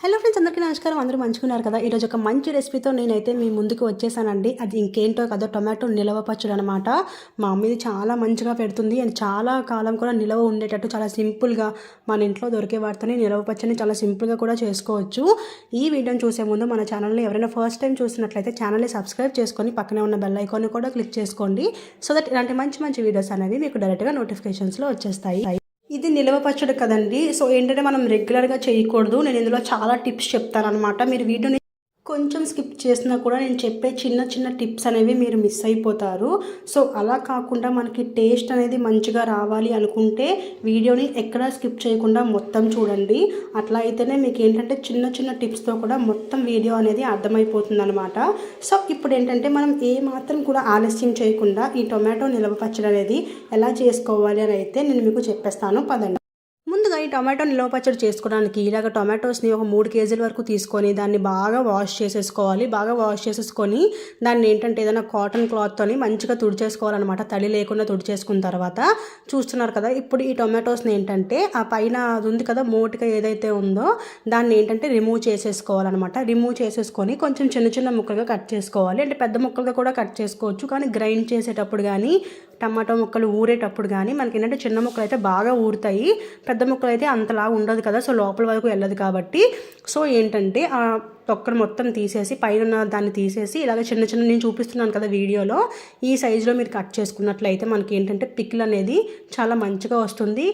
Hello friends అందరికీ నమస్కారం. అందరూ మంచుకున్నారు కదా? ఈరోజు ఒక మంచి రెసిపీతో నేనైతే మీ ముందుకు వచ్చేసానండి. అది ఇంకేంటో కదా టొమాటో నిలవ పచ్చడి అనమాట మా అమ్మ ఇది చాలా మంచిగా పెడుతుంది. అండ్ చాలా కాలం కూడా నిలవ ఉండేటట్టు చాలా సింపుల్గా మన ఇంట్లో దొరికే వాటితోనే నిలవ పచ్చడిని చాలా సింపుల్గా కూడా చేసుకోవచ్చు. ఈ వీడియోని చూసే ముందు మన ఛానల్ని ఎవరైనా ఫస్ట్ టైం చూసినట్లయితే ఛానల్ని సబ్స్క్రైబ్ చేసుకొని పక్కనే ఉన్న బెల్ ఐకాన్ని కూడా క్లిక్ చేసుకోండి. సో దట్ ఇలాంటి మంచి మంచి వీడియోస్ అనేవి మీకు డైరెక్ట్గా నోటిఫికేషన్స్లో వచ్చేస్తాయి. ఇది నిలవ పచ్చడి కదండి. సో ఏంటంటే మనం రెగ్యులర్గా చేయకూడదు. నేను ఇందులో చాలా టిప్స్ చెప్తాను అనమాట మీరు వీడియోని కొంచెం స్కిప్ చేసినా కూడా నేను చెప్పే చిన్న చిన్న టిప్స్ అనేవి మీరు మిస్ అయిపోతారు. సో అలా కాకుండా మనకి టేస్ట్ అనేది మంచిగా రావాలి అనుకుంటే వీడియోని ఎక్కడా స్కిప్ చేయకుండా మొత్తం చూడండి. అట్లా అయితేనే మీకు ఏంటంటే చిన్న చిన్న టిప్స్తో కూడా మొత్తం వీడియో అనేది అర్థమైపోతుంది అనమాట సో ఇప్పుడు ఏంటంటే మనం ఏ మాత్రం కూడా ఆలస్యం చేయకుండా ఈ టొమాటో నిల్వ పచ్చడి అనేది ఎలా చేసుకోవాలి అని అయితే నేను మీకు చెప్పేస్తాను. పదండి. ఈ టొమాటో నిల్వ పచ్చడి చేసుకోవడానికి ఇలాగ టొమాటోస్ని ఒక మూడు కేజీల వరకు తీసుకొని దాన్ని బాగా వాష్ చేసేసుకోవాలి. బాగా వాష్ చేసేసుకొని దాన్ని ఏంటంటే ఏదైనా కాటన్ క్లాత్తోని మంచిగా తుడిచేసుకోవాలన్నమాట. తడి లేకుండా తుడిచేసుకున్న తర్వాత చూస్తున్నారు కదా ఇప్పుడు ఈ టొమాటోస్ని ఏంటంటే ఆ పైన అది ఉంది కదా మోటిగా ఏదైతే ఉందో దాన్ని ఏంటంటే రిమూవ్ చేసేసుకోవాలన్నమాట. రిమూవ్ చేసేసుకొని కొంచెం చిన్న చిన్న ముక్కలుగా కట్ చేసుకోవాలి. అంటే పెద్ద ముక్కలుగా కూడా కట్ చేసుకోవచ్చు కానీ గ్రైండ్ చేసేటప్పుడు కానీ టమాటో ముక్కలు ఊరేటప్పుడు కానీ మనకి ఏంటంటే చిన్న ముక్కలు అయితే బాగా ఊరుతాయి. పెద్ద ముక్కలు అయితే అంతలా ఉండదు కదా సో లోపల వరకు వెళ్ళదు కాబట్టి. సో ఏంటంటే ఆ తొక్కను మొత్తం తీసేసి పైన దాన్ని తీసేసి ఇలాగ చిన్న చిన్న నేను చూపిస్తున్నాను కదా వీడియోలో ఈ సైజులో మీరు కట్ చేసుకున్నట్లయితే మనకి ఏంటంటే పిక్లు అనేది చాలా మంచిగా వస్తుంది.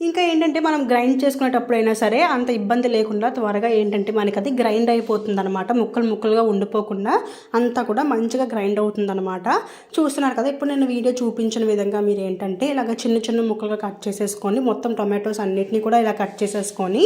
ఇంకా ఏంటంటే మనం గ్రైండ్ చేసుకునేటప్పుడైనా సరే అంత ఇబ్బంది లేకుండా త్వరగా ఏంటంటే మనకి అది గ్రైండ్ అయిపోతుంది అనమాట ముక్కలు ముక్కలుగా ఉండిపోకుండా అంతా కూడా మంచిగా గ్రైండ్ అవుతుంది అనమాట చూస్తున్నారు కదా ఇప్పుడు నేను వీడియో చూపించిన విధంగా మీరు ఏంటంటే ఇలాగ చిన్న చిన్న ముక్కలుగా కట్ చేసేసుకొని మొత్తం టొమాటోస్ అన్నిటిని కూడా ఇలా కట్ చేసేసుకొని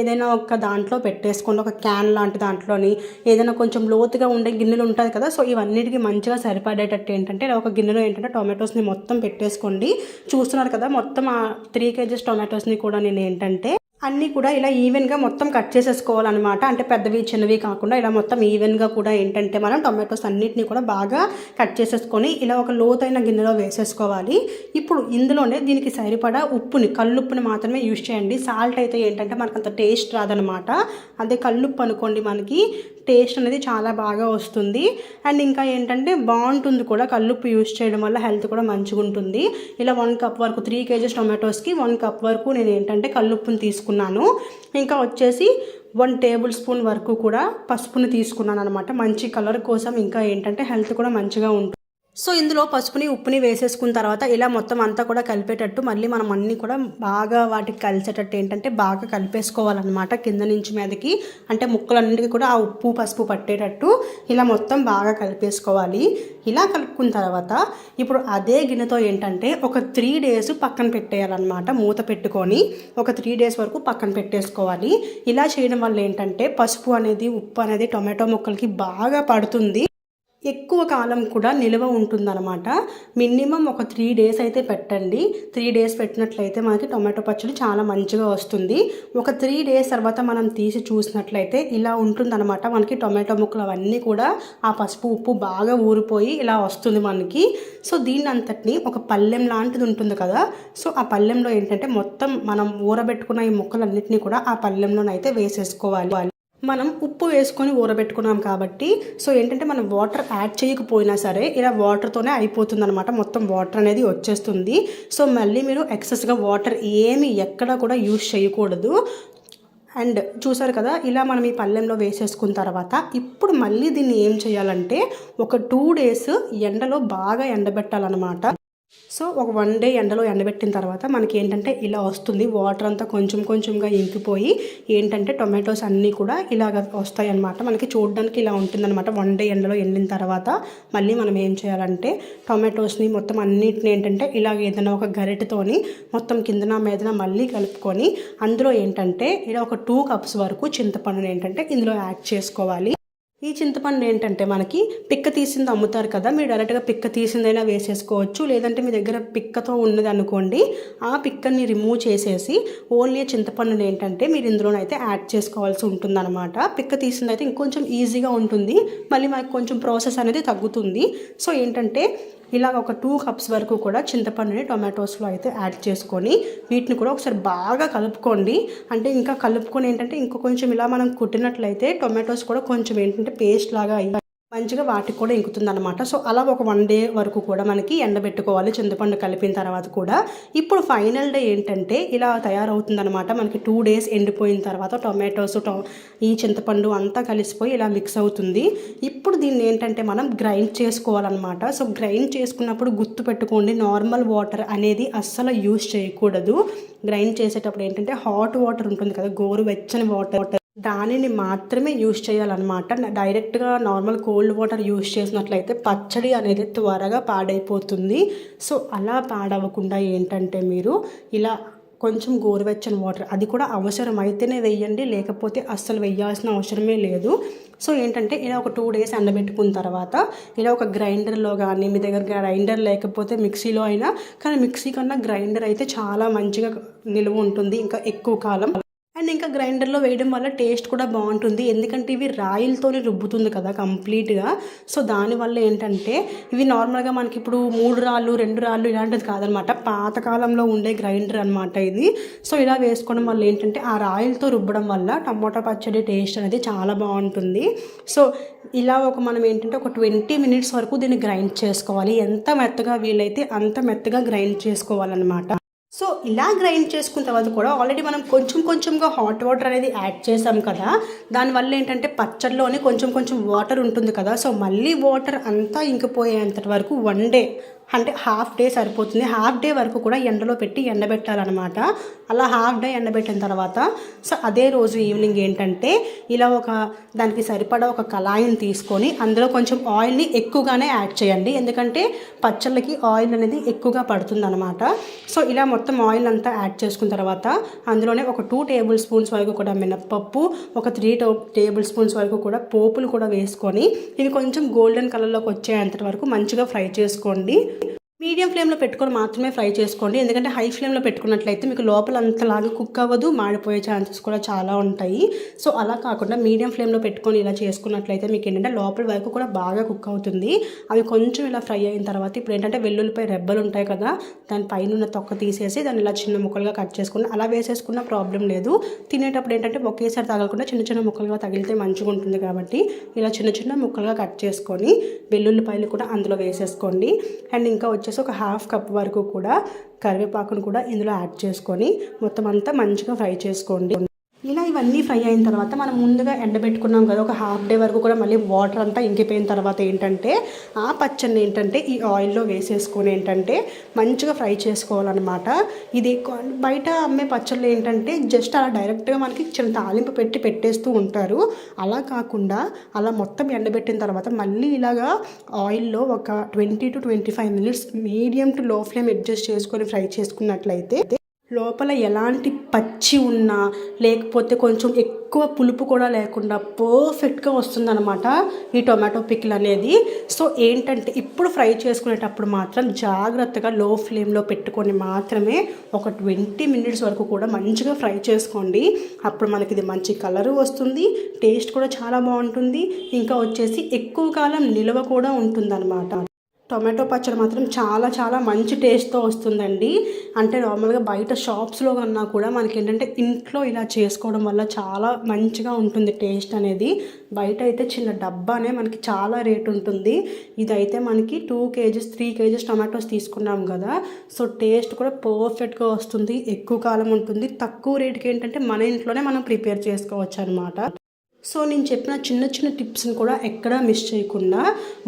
ఏదైనా ఒక దాంట్లో పెట్టేసుకోండి. ఒక క్యాన్ లాంటి దాంట్లోని ఏదైనా కొంచెం లోతుగా ఉండే గిన్నెలు ఉంటుంది కదా సో ఇవన్నిటికి మంచిగా సరిపడేటట్టు ఏంటంటే ఇలా ఒక గిన్నెలో ఏంటంటే టొమాటోస్ని మొత్తం పెట్టేసుకోండి. చూస్తున్నారు కదా మొత్తం ఆ త్రీ కేజీస్ టొమాటోస్ని కూడా నేను ఏంటంటే అన్నీ కూడా ఇలా ఈవెన్గా మొత్తం కట్ చేసేసుకోవాలన్నమాట. అంటే పెద్దవి చిన్నవి కాకుండా ఇలా మొత్తం ఈవెన్గా కూడా ఏంటంటే మనం టొమాటోస్ అన్నిటిని కూడా బాగా కట్ చేసేసుకొని ఇలా ఒక లోతైన గిన్నెలో వేసేసుకోవాలి. ఇప్పుడు ఇందులోనే దీనికి సరిపడా ఉప్పుని కల్లుప్పుని మాత్రమే యూజ్ చేయండి. సాల్ట్ అయితే ఏంటంటే మనకు అంత టేస్ట్ రాదనమాట అదే కల్లుప్పు అనుకోండి మనకి టేస్ట్ అనేది చాలా బాగా వస్తుంది. అండ్ ఇంకా ఏంటంటే బాగుంటుంది కూడా కల్లుప్పు యూజ్ చేయడం వల్ల హెల్త్ కూడా మంచిగా ఉంటుంది. ఇలా వన్ కప్ వరకు త్రీ కేజీస్ టొమాటోస్కి వన్ కప్ వరకు నేను ఏంటంటే కల్లుప్పుని తీసుకున్నాను. ఇంకా వచ్చేసి వన్ టేబుల్ స్పూన్ వరకు కూడా పసుపుని తీసుకున్నాను అనమాట మంచి కలర్ కోసం ఇంకా ఏంటంటే హెల్త్ కూడా మంచిగా ఉంటుంది. సో ఇందులో పసుపుని ఉప్పుని వేసేసుకున్న తర్వాత ఇలా మొత్తం అంతా కూడా కలిపేటట్టు మళ్ళీ మనం అన్నీ కూడా బాగా వాటికి కలిసేటట్టు ఏంటంటే బాగా కలిపేసుకోవాలన్నమాట కింద నుంచి మీదకి. అంటే ముక్కలన్నిటికీ కూడా ఆ ఉప్పు పసుపు పట్టేటట్టు ఇలా మొత్తం బాగా కలిపేసుకోవాలి. ఇలా కలుపుకున్న తర్వాత ఇప్పుడు అదే గిన్నెతో ఏంటంటే ఒక త్రీ డేస్ పక్కన పెట్టేయాలన్నమాట మూత పెట్టుకొని. ఒక త్రీ డేస్ వరకు పక్కన పెట్టేసుకోవాలి. ఇలా చేయడం వల్ల ఏంటంటే పసుపు అనేది ఉప్పు అనేది టొమాటో ముక్కలకి బాగా పడుతుంది. ఎక్కువ కాలం కూడా నిల్వ ఉంటుందన్నమాట. మినిమం ఒక త్రీ డేస్ అయితే పెట్టండి. త్రీ డేస్ పెట్టినట్లయితే మనకి టొమాటో పచ్చడి చాలా మంచిగా వస్తుంది. ఒక త్రీ డేస్ తర్వాత మనం తీసి చూసినట్లయితే ఇలా ఉంటుందన్నమాట. మనకి టొమాటో ముక్కలు అవన్నీ కూడా ఆ పసుపు ఉప్పు బాగా ఊరిపోయి ఇలా వస్తుంది మనకి. సో దీన్ని అంతటిని ఒక పల్లెం లాంటిది ఉంటుంది కదా. సో ఆ పల్లెంలో ఏంటంటే మొత్తం మనం ఊరబెట్టుకున్న ఈ ముక్కలన్నింటినీ కూడా ఆ పల్లెంలోనైతే వేసేసుకోవాలి. మనం ఉప్పు వేసుకొని ఊరబెట్టుకున్నాం కాబట్టి సో ఏంటంటే మనం వాటర్ యాడ్ చేయకపోయినా సరే ఇలా వాటర్తోనే అయిపోతుంది అనమాట మొత్తం వాటర్ అనేది వచ్చేస్తుంది. సో మళ్ళీ మీరు ఎక్సెస్గా వాటర్ ఏమి ఎక్కడ కూడా యూస్ చేయకూడదు. అండ్ చూసారు కదా ఇలా మనం ఈ పళ్ళెంలో వేసేసుకున్న తర్వాత ఇప్పుడు మళ్ళీ దీన్ని ఏం చేయాలంటే ఒక టూ డేస్ ఎండలో బాగా ఎండబెట్టాలన్నమాట. సో ఒక వన్ డే ఎండలో ఎండబెట్టిన తర్వాత మనకి ఏంటంటే ఇలా వస్తుంది. వాటర్ అంతా కొంచెం కొంచెంగా ఇంకిపోయి ఏంటంటే టొమాటోస్ అన్నీ కూడా ఇలాగ వస్తాయి అనమాట మనకి చూడడానికి ఇలా ఉంటుందన్నమాట. వన్ డే ఎండలో ఎండిన తర్వాత మళ్ళీ మనం ఏం చేయాలంటే టొమాటోస్ని మొత్తం అన్నిటిని ఏంటంటే ఇలాగ ఏదైనా ఒక గరిటెతోని మొత్తం కిందన మీదన మళ్ళీ కలుపుకొని అందులో ఏంటంటే ఇలా ఒక టూ కప్స్ వరకు చింతపండుని ఏంటంటే ఇందులో యాడ్ చేసుకోవాలి. ఈ చింతపండు ఏంటంటే మనకి పిక్క తీసింది అమ్ముతారు కదా మీరు డైరెక్ట్గా పిక్క తీసిందైనా వేసేసుకోవచ్చు. లేదంటే మీ దగ్గర పిక్కతో ఉన్నది అనుకోండి ఆ పిక్కని రిమూవ్ చేసేసి ఓన్లీ చింతపండుని ఏంటంటే మీరు ఇందులోనైతే యాడ్ చేసుకోవాల్సి ఉంటుందన్నమాట. పిక్క తీసింది అయితే ఇంకొంచెం ఈజీగా ఉంటుంది. మళ్ళీ మాకు కొంచెం ప్రాసెస్ అనేది తగ్గుతుంది. సో ఏంటంటే ఇలా ఒక టూ కప్స్ వరకు కూడా చింతపండుని టొమాటోస్లో అయితే యాడ్ చేసుకొని వీటిని కూడా ఒకసారి బాగా కలుపుకోండి. అంటే ఇంకా కలుపుకొని ఏంటంటే ఇంకా కొంచెం ఇలా మనం కుట్టినట్లయితే టొమాటోస్ కూడా కొంచెం ఏంటంటే పేస్ట్ లాగా అయ్యి మంచిగా వాటికి కూడా ఇంకుతుంది అనమాట సో అలా ఒక వన్ డే వరకు కూడా మనకి ఎండబెట్టుకోవాలి. చింతపండు కలిపిన తర్వాత కూడా. ఇప్పుడు ఫైనల్ డే ఏంటంటే ఇలా తయారవుతుందనమాట మనకి టూ డేస్ ఎండిపోయిన తర్వాత టొమాటోస్ టొ ఈ చింతపండు అంతా కలిసిపోయి ఇలా మిక్స్ అవుతుంది. ఇప్పుడు దీన్ని ఏంటంటే మనం గ్రైండ్ చేసుకోవాలన్నమాట. సో గ్రైండ్ చేసుకున్నప్పుడు గుర్తు పెట్టుకోండి నార్మల్ వాటర్ అనేది అస్సలు యూస్ చేయకూడదు. గ్రైండ్ చేసేటప్పుడు ఏంటంటే హాట్ వాటర్ ఉంటుంది కదా గోరు వెచ్చని వాటర్ దానిని మాత్రమే యూజ్ చేయాలన్నమాట. డైరెక్ట్గా నార్మల్ కోల్డ్ వాటర్ యూజ్ చేసినట్లయితే పచ్చడి అనేది త్వరగా పాడైపోతుంది. సో అలా పాడవకుండా ఏంటంటే మీరు ఇలా కొంచెం గోరువెచ్చని వాటర్ అది కూడా అవసరం అయితేనే వెయ్యండి లేకపోతే అస్సలు వెయ్యాల్సిన అవసరమే లేదు. సో ఏంటంటే ఇలా ఒక టూ డేస్ ఎండబెట్టుకున్న తర్వాత ఇలా ఒక గ్రైండర్లో కానీ మీ దగ్గర గ్రైండర్ లేకపోతే మిక్సీలో అయినా కానీ మిక్సీ కన్నా గ్రైండర్ అయితే చాలా మంచిగా నిలువ ఉంటుంది ఇంకా ఎక్కువ కాలం అండ్ ఇంకా గ్రైండర్లో వేయడం వల్ల టేస్ట్ కూడా బాగుంటుంది. ఎందుకంటే ఇవి రాయిలతోనే రుబ్బుతుంది కదా కంప్లీట్గా. సో దానివల్ల ఏంటంటే ఇవి నార్మల్గా మనకి ఇప్పుడు మూడు రాళ్ళు రెండు రాళ్ళు ఇలాంటిది కాదనమాట. పాతకాలంలో ఉండే గ్రైండర్ అనమాట ఇది. సో ఇలా వేసుకోవడం వల్ల ఏంటంటే ఆ రాయిలతో రుబ్బడం వల్ల టమోటా పచ్చడి టేస్ట్ అనేది చాలా బాగుంటుంది. సో ఇలా ఒక మనం ఏంటంటే ఒక ట్వంటీ మినిట్స్ వరకు దీన్ని గ్రైండ్ చేసుకోవాలి. ఎంత మెత్తగా వీలైతే అంత మెత్తగా గ్రైండ్ చేసుకోవాలన్నమాట. సో ఇలా గ్రైండ్ చేసుకున్న తర్వాత కూడా ఆల్రెడీ మనం కొంచెం కొంచెంగా హాట్ వాటర్ అనేది యాడ్ చేసాం కదా దానివల్ల ఏంటంటే పచ్చడిలోనే కొంచెం కొంచెం వాటర్ ఉంటుంది కదా. సో మళ్ళీ వాటర్ అంతా ఇంకిపోయేంత వరకు వన్ డే అంటే హాఫ్ డే సరిపోతుంది. హాఫ్ డే వరకు కూడా ఎండలో పెట్టి ఎండబెట్టాలన్నమాట. అలా హాఫ్ డే ఎండబెట్టిన తర్వాత సో అదే రోజు ఈవినింగ్ ఏంటంటే ఇలా ఒక దానికి సరిపడా ఒక కళాయిని తీసుకొని అందులో కొంచెం ఆయిల్ని ఎక్కువగానే యాడ్ చేయండి. ఎందుకంటే పచ్చళ్ళకి ఆయిల్ అనేది ఎక్కువగా పడుతుంది అనమాట సో ఇలా మొత్తం ఆయిల్ అంతా యాడ్ చేసుకున్న తర్వాత అందులోనే ఒక టూ టేబుల్ స్పూన్స్ వరకు కూడా మినప్పప్పు ఒక త్రీ టేబుల్ స్పూన్స్ వరకు కూడా పోపులు కూడా వేసుకొని ఇవి కొంచెం గోల్డెన్ కలర్లోకి వచ్చేంత వరకు మంచిగా ఫ్రై చేసుకోండి. మీడియం ఫ్లేమ్లో పెట్టుకొని మాత్రమే ఫ్రై చేసుకోండి. ఎందుకంటే హై ఫ్లేమ్లో పెట్టుకున్నట్లయితే మీకు లోపల అంతలాగా కుక్ అవ్వదు మాడిపోయే ఛాన్సెస్ కూడా చాలా ఉంటాయి. సో అలా కాకుండా మీడియం ఫ్లేమ్లో పెట్టుకొని ఇలా చేసుకున్నట్లయితే మీకు ఏంటంటే లోపల వరకు కూడా బాగా కుక్ అవుతుంది. అవి కొంచెం ఇలా ఫ్రై అయిన తర్వాత ఇప్పుడు ఏంటంటే వెల్లుల్లిపై రెబ్బలు ఉంటాయి కదా దాని పైన ఉన్న తొక్క తీసేసి దాన్ని ఇలా చిన్న ముక్కలుగా కట్ చేసుకుని అలా వేసేసుకున్న ప్రాబ్లం లేదు. తినేటప్పుడు ఏంటంటే ఒకేసారి తగలకుండా చిన్న చిన్న ముక్కలుగా తగిలితే మంచిగా ఉంటుంది కాబట్టి ఇలా చిన్న చిన్న ముక్కలుగా కట్ చేసుకొని వెల్లుల్లిపాయలు కూడా అందులో వేసేసుకోండి. అండ్ ఇంకా వచ్చేసి వచ్చేసి ఒక హాఫ్ కప్ వరకు కూడా కరివేపాకును కూడా ఇందులో యాడ్ చేసుకొని మొత్తం అంతా మంచిగా ఫ్రై చేసుకోండి. ఇలా ఇవన్నీ ఫ్రై అయిన తర్వాత మనం ముందుగా ఎండబెట్టుకున్నాం కదా ఒక హాఫ్ డే వరకు కూడా మళ్ళీ వాటర్ అంతా ఇంకిపోయిన తర్వాత ఏంటంటే ఆ పచ్చడిని ఏంటంటే ఈ ఆయిల్లో వేసేసుకొని ఏంటంటే మంచిగా ఫ్రై చేసుకోవాలన్నమాట. ఇది బయట అమ్మే పచ్చళ్ళు ఏంటంటే జస్ట్ అలా డైరెక్ట్గా మనకి చిన్న తాలింపు పెట్టి పెట్టేస్తూ ఉంటారు. అలా కాకుండా అలా మొత్తం ఎండబెట్టిన తర్వాత మళ్ళీ ఇలాగా ఆయిల్లో ఒక twenty to twenty five minutes medium to low flame adjust చేసుకొని ఫ్రై చేసుకున్నట్లయితే లోపల ఎలాంటి పచ్చి ఉన్నా లేకపోతే కొంచెం ఎక్కువ పులుపు కూడా లేకుండా పర్ఫెక్ట్గా వస్తుందన్నమాట ఈ టొమాటో పికిల్ అనేది. సో ఏంటంటే ఇప్పుడు ఫ్రై చేసుకునేటప్పుడు మాత్రం జాగ్రత్తగా లో ఫ్లేమ్లో పెట్టుకొని మాత్రమే ఒక ట్వంటీ మినిట్స్ వరకు కూడా మంచిగా ఫ్రై చేసుకోండి. అప్పుడు మనకి ఇది మంచి కలరు వస్తుంది టేస్ట్ కూడా చాలా బాగుంటుంది. ఇంకా వచ్చేసి ఎక్కువ కాలం నిల్వ కూడా ఉంటుందన్నమాట. టొమాటో పచ్చడి మాత్రం చాలా చాలా మంచి టేస్ట్తో వస్తుందండి. అంటే నార్మల్గా బయట షాప్స్లో కన్నా కూడా మనకి ఏంటంటే ఇంట్లో ఇలా చేసుకోవడం వల్ల చాలా మంచిగా ఉంటుంది టేస్ట్ అనేది. బయట అయితే చిన్న డబ్బానే మనకి చాలా రేట్ ఉంటుంది. ఇదైతే మనకి two kgs three kgs tomatoes తీసుకున్నాం కదా. సో టేస్ట్ కూడా పర్ఫెక్ట్గా వస్తుంది. ఎక్కువ కాలం ఉంటుంది. తక్కువ రేటుకి ఏంటంటే మన ఇంట్లోనే మనం ప్రిపేర్ చేసుకోవచ్చు అనమాట సో నేను చెప్పిన చిన్న చిన్న టిప్స్ని కూడా ఎక్కడా మిస్ చేయకుండా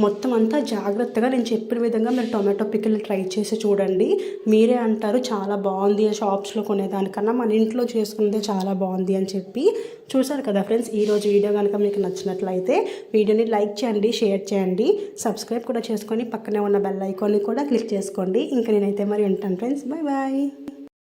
మొత్తం అంతా జాగ్రత్తగా నేను చెప్పిన విధంగా మీరు టొమాటో పికిల్ ట్రై చేసి చూడండి. మీరే అంటారు చాలా బాగుంది షాప్స్లో కొనేదానికన్నా మన ఇంట్లో చేసుకునేదే చాలా బాగుంది అని చెప్పి. చూసారు కదా ఫ్రెండ్స్ ఈరోజు వీడియో కనుక మీకు నచ్చినట్లయితే వీడియోని లైక్ చేయండి షేర్ చేయండి సబ్స్క్రైబ్ కూడా చేసుకొని పక్కనే ఉన్న బెల్ ఐకాన్ని కూడా క్లిక్ చేసుకోండి. ఇంకా నేనైతే మరి ఉంటాను ఫ్రెండ్స్. Bye bye